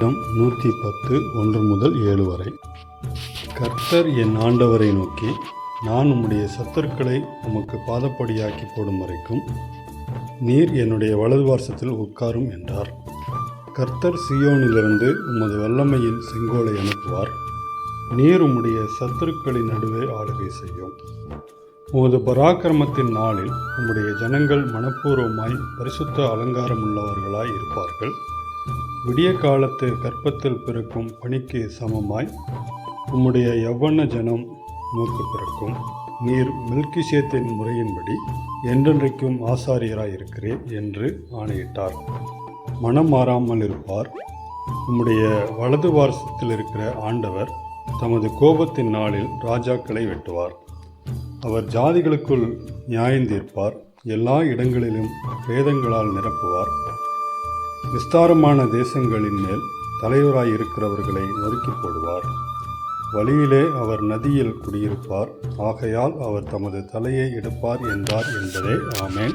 சட்டம் நூற்றி பத்து ஒன்று முதல் ஏழு வரை. கர்த்தர் என் ஆண்டவரை நோக்கி நான் உம்முடைய சத்துருக்களை உமக்கு பாதப்படியாக்கி போடும் வரைக்கும் நீர் என்னுடைய வலது வாரசத்தில் உட்காரும் என்றார். கர்த்தர் சியோனிலிருந்து உமது வல்லமையின் செங்கோலை அனுப்புவார். நீர் உம்முடைய சத்துருக்களின் நடுவே ஆளுகை செய்யும். உமது பராக்கிரமத்தின் நாளில் உம்முடைய ஜனங்கள் மனப்பூர்வமாய் பரிசுத்த அலங்காரமுள்ளவர்களாய் இருப்பார்கள். விடிய காலத்து கற்பத்தில் பிறக்கும் பணிக்கு சமமாய் உம்முடைய யவ்வன ஜனம் நோக்கு பிறக்கும். நீர் மில்கிஷேத்தின் முறையின்படி என்றென்றைக்கும் ஆசாரியராய் இருக்கிறேன் என்று ஆணையிட்டார். மனம் மாறாமல் இருப்பார். உம்முடைய வலது வாரசத்தில் இருக்கிற ஆண்டவர் தமது கோபத்தின் நாளில் ராஜாக்களை வெட்டுவார். அவர் ஜாதிகளுக்குள் நியாயந்தீர்ப்பார் எல்லா இடங்களிலும் வேதங்களால் நிரப்புவார். விஸ்தாரமான தேசங்களின் மேல் தலைவராய் இருக்கிறவர்களை நொறுக்கி போடுவார். வழியிலே அவர் நதியில் குடியிருப்பார். ஆகையால் அவர் தமது தலையை எடுப்பார் என்றார் என்பதே. ஆமேன்.